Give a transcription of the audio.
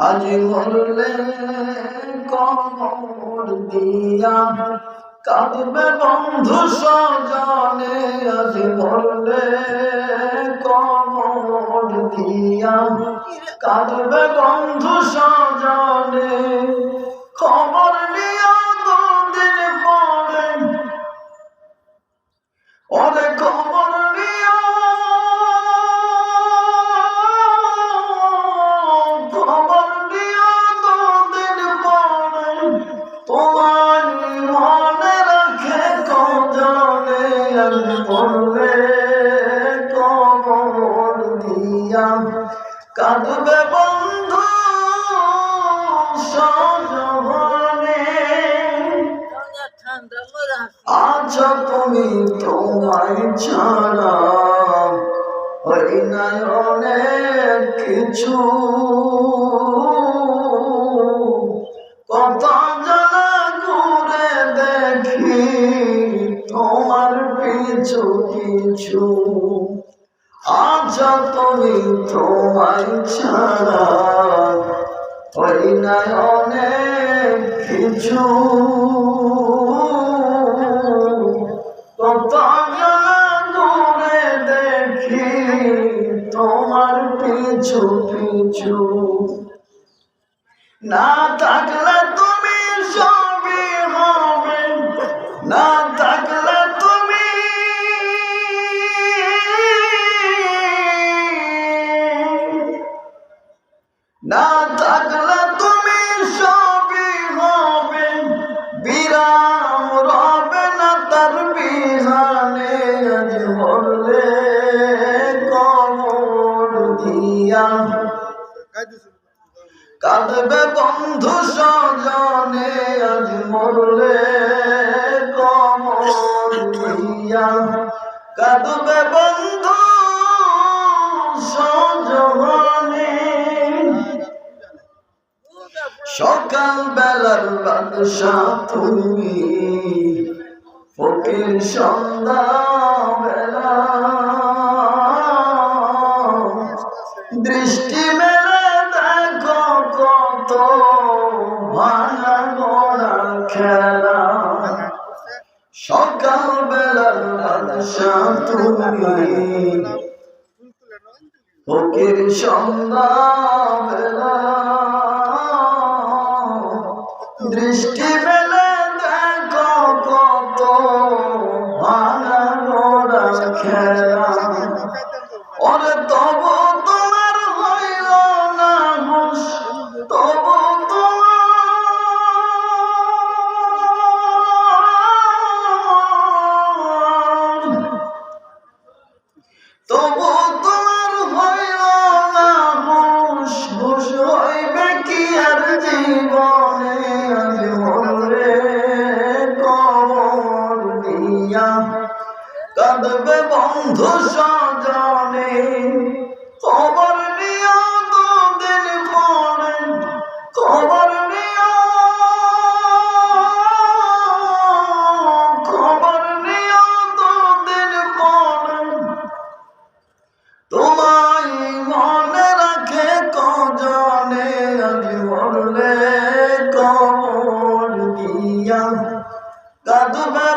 আজ মরলে কবর দিয়া কাঁদবে বন্ধু সজনে আজ মরলে কবর দিয়া কাঁদবে বন্ধু সজনে খবর বন্ধু, সজনে। আচ্ছা তুমি তোমায় ছাড়া ওই নাই অনেক কিছু। কত জানা ঘুরে দেখি তোমার পিছু কিছু আচ্ছা তুমি তোমায় ছাড়া ওই নাই অনেক কিছু। দূরে দেখি তোমার পিছু পিছু। না থাকলে তুমি সবই হবে, না না থাকলে তুমি সবই হবে। বিরাম রবে না তার বিহানে আজ মরলে কমর দিয়া। কাঁদবে বন্ধু আজ মরলে দিয়া। কাঁদবে বাদশাহ তুমি ফকির সন্ধ্যা বেলা দৃষ্টি মেলে দেখো কত ভাঙা গোড়া খেলা। সকাল বেলার বাদশাহ তুমি ফকির সন্ধ্যা বেলা দৃষ্টি মেলে দেখো কত ভালো খেলা ওরে তবু খবর নিও দুদিন পরে, খবর নিও। খবর নিও দুদিন পরে। তোমায় মনে রাখে কজনে আজ মরলে কবর দিয়া। কাঁদবে